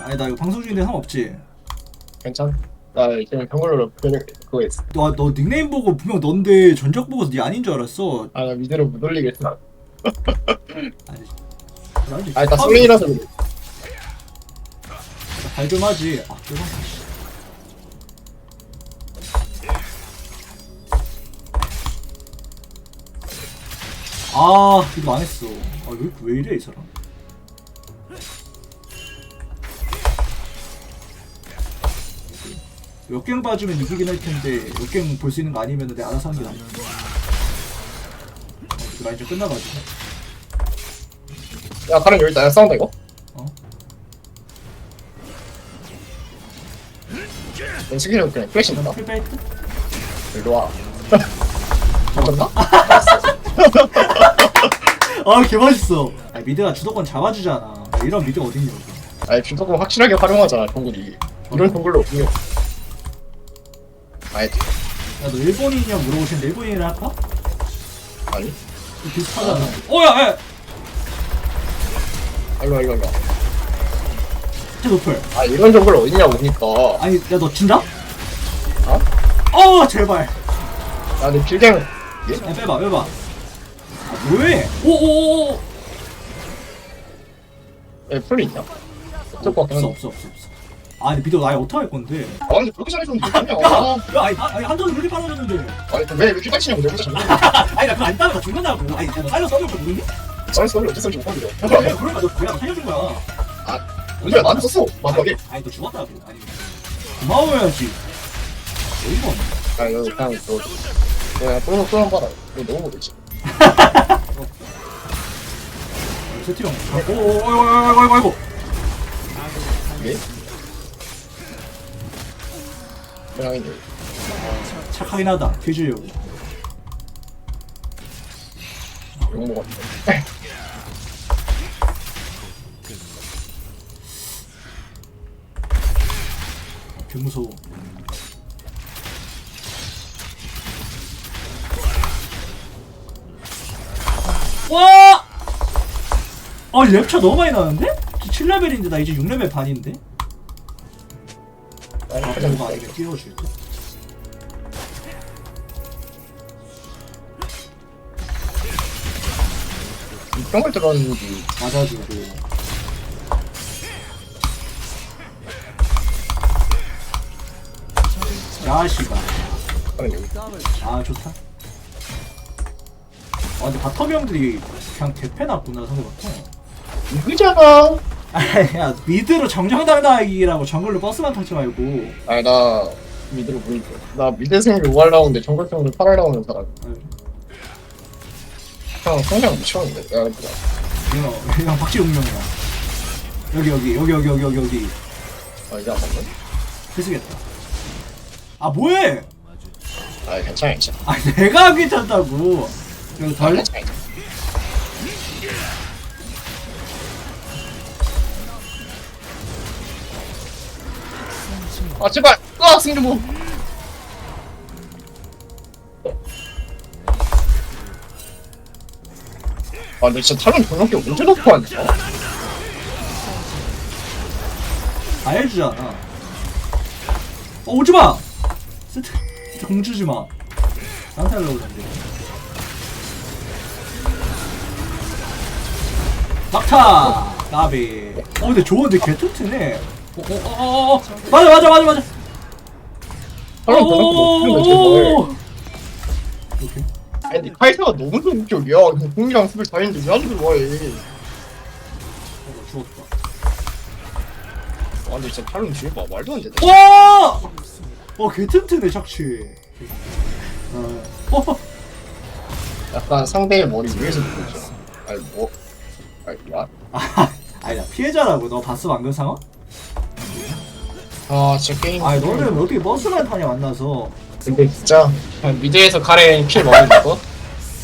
아? 아니 나 이거 방송 중인데 상관없지 괜찮아. 나 지금 경골로 그거 했어. 너, 너 닉네임 보고 분명 넌데 전적 보고 네 아닌 줄 알았어 아, 나 미드로 못 올리겠어. 아니 아니 아, 나 솔랭이라서 그래. 발좀 하지 아 죄송 아 이거 안 했어 아왜 왜 이래 이 사람 역갱 봐주면 이기긴 할 텐데 역갱 볼 수 있는 거 아니면 내 알아서 하는 게 낫네 어, 라인 좀 끝나가지고 야, 가령 여기 나야 싸운다, 이거? 어? 내 스킬은 그냥 플래시 있다. 풀베이트? 일로 와. 맞췄나? 아 개 맛있어 아 미드가 주도권 잡아주잖아 이런 미드 어딨냐고 아니, 주도권 확실하게 활용하잖아, 정글이. 이런 정글로 없는 게. 아이, 야너 일본인이냐 물어볼 텐데 일본인이라 할까? 아니. 비슷하잖아 어야 야! 일로 와, 일로 와, 일로 와. 진짜 노플 아, 이런 정글 어딨냐고, 보니까. 아니 야 너 진다? 어? 어 제발 야, 내 빌갱. 야 빼봐 빼봐 아 뭐해 오오오오 에, 풀이 있냐? 없을 것 같긴 없어 한데. 없어 없어 없어 아니 미드 아예 어떡할 건데 아, 근데 그렇게 잘해주면 되냐? 야! 야 아니, 나- 아니 한턴 그렇게 빨아줬는데 아니, 왜, 왜 이렇게 빡치냐고, 내가 진짜 아니 나 그거 안 따라 나 죽는다고 아니 너 살려 써줄 거 모르니? 잘했어, 원래 어쩔 수 없이 못 건드려. 그래 그러니까 너 그냥 살려준 거야 아, 문제야, 나한테 썼어. 마지막에. 아니 너 죽었다고 아니 고마워야지 어이가 없네 아니, 너 그냥, 너. 그냥 또, 또한 봐라. 이거 너무 못했지. 세티형 오오오오오오오오오 아이고 아이고 이게? 그냥. 착하긴 하다 퀴즈려고 욕 먹었는데. 개 무서워 와! 아 랩차 너무 많이 나는데? 7레벨인데 나 이제 6레벨 반인데? 아 봐. 아니면 띄워줄 때? 이런 걸 들었는지. 맞아주고 하는 여기. 아 좋다 아 근데 바텀 형들이 그냥 대패 났구나 생각보다 이거잖아. 야 미드로 정정당당하기라고 정글로 버스만 타지 말고 아니, 나 미드로 보니까. 나 미드 생일 5할 나오는데 정글성을 8할 나오는 사람. 형, 성장 미쳤는데. 야, 그냥. 이거 그냥 박지웅명이야 여기 여기 여기 여기 여기 여기 여기 아, 이제 안 맞네? 해수겠다 아 뭐해 아, 괜찮아, 괜찮아. 아 내가 괜찮다고 이거 아, 덜 괜찮아, 괜찮아. 아, 제발! 아, 승주부! 아, 근데 진짜 탈론 번역기 언제 넣고 왔냐? 다 해주잖아. 어 오지 마! 세트 정 주지 마. 나한테 하려고 그러는데. 막타! 나비. 어 근데 좋은데 개토트네 어어어어 맞아 맞아 맞아 맞아 탈론 번역기 넣고 제발. 오케이 아니, 카이사가 너무 전격이야. 공이랑 수비 다 했는데 왜안 들어와해? 어, 죽었다 아, 근데 진짜 탈론 뒤에 봐. 말도 안 되네. 와! 어, 개튼튼해, 착취. 어, 어, 약간 상대의 머리 위에서 보고 있어. 아니, 뭐. 아니, 야. 아, 아니, 나 피해자라고. 너 봤어, 방금 상황? 아, 진짜 게임. 아니, 너는 어떻게 버스만 타냐, 만나서. 근데 진짜 그냥 미드에서 카렌 킬 먹는 거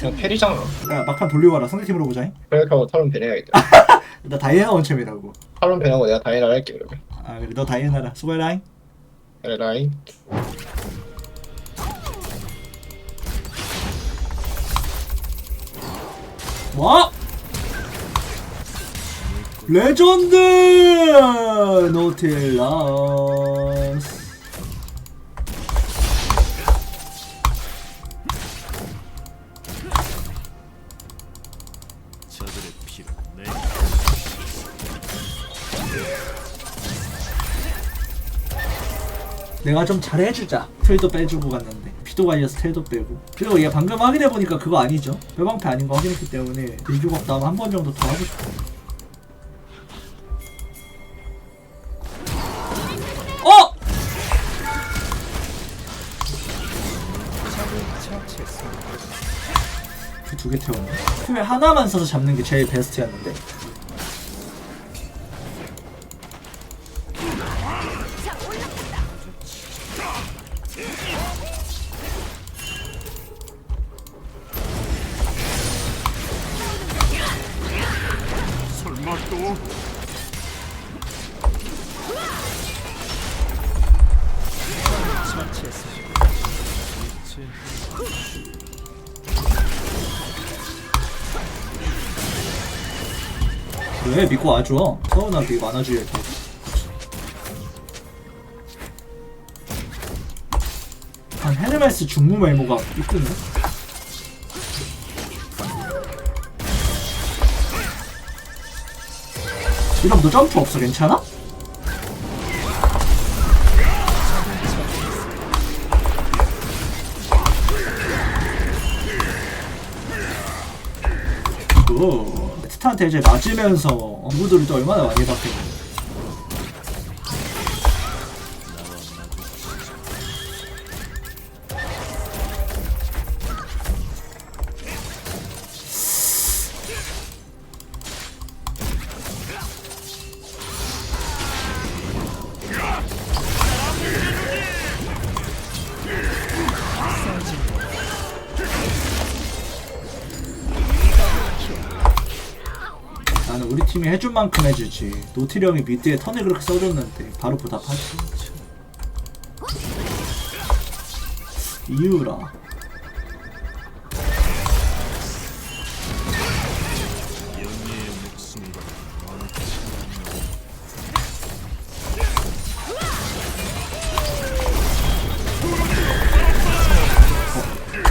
그냥 패리잖아. 야, 막판 돌리고 와라. 상대팀으로 보자. 그렇게 하고 탈론 배내야겠다. 나 다이애나 원챔이라고. 탈론 배나고 내가 다이나 할게 그러면. 아, 그래, 너 다이애나라. 수고해라잉. 에라이. 와! 레전드! 피로 내 내가 좀 잘해주자. 틀도 빼주고 갔는데. 피도 관리해서 텔도 빼고. 그리고 얘 방금 확인해보니까 그거 아니죠? 뼈방패 아닌 거 확인했기 때문에 비교가 없다면 한번 정도 더 하고 싶어 어! 두 개 태웠네. 큐에 하나만 써서 잡는 게 제일 베스트였는데 왜 믿고 와줘. 서운하게 많아줘야지 한 헤르메스 중무 메모가 이쁘네 이럼 너 점프 없어? 괜찮아? 스타한테 이제 맞으면서 누구들이 또 얼마나 많이 바뀌었는 팀이 해준 만큼 해주지. 노틸 형이 미드에 턴을 그렇게 써줬는데 바로 보답하지. 이유라.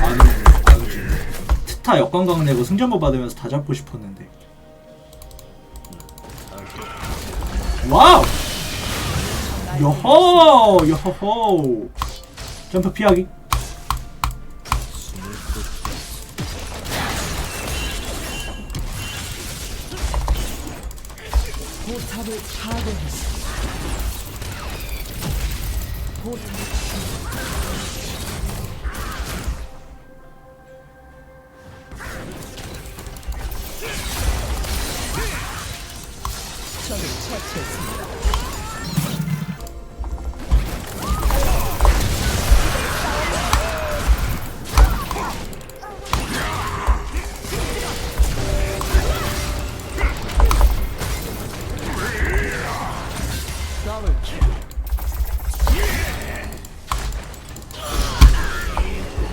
아니지. 스타 역광강 내고 승전보 받으면서 다 잡고 싶었는데 와우! 여호 여호호! 점프 피하기. 포탑을 파괴했습니다. 적을 처치했습니다. 더블킬.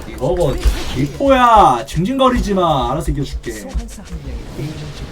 이거거든 리포야 징징거리지 마 알아서 이겨줄게 소환사 한 명이 게임을 중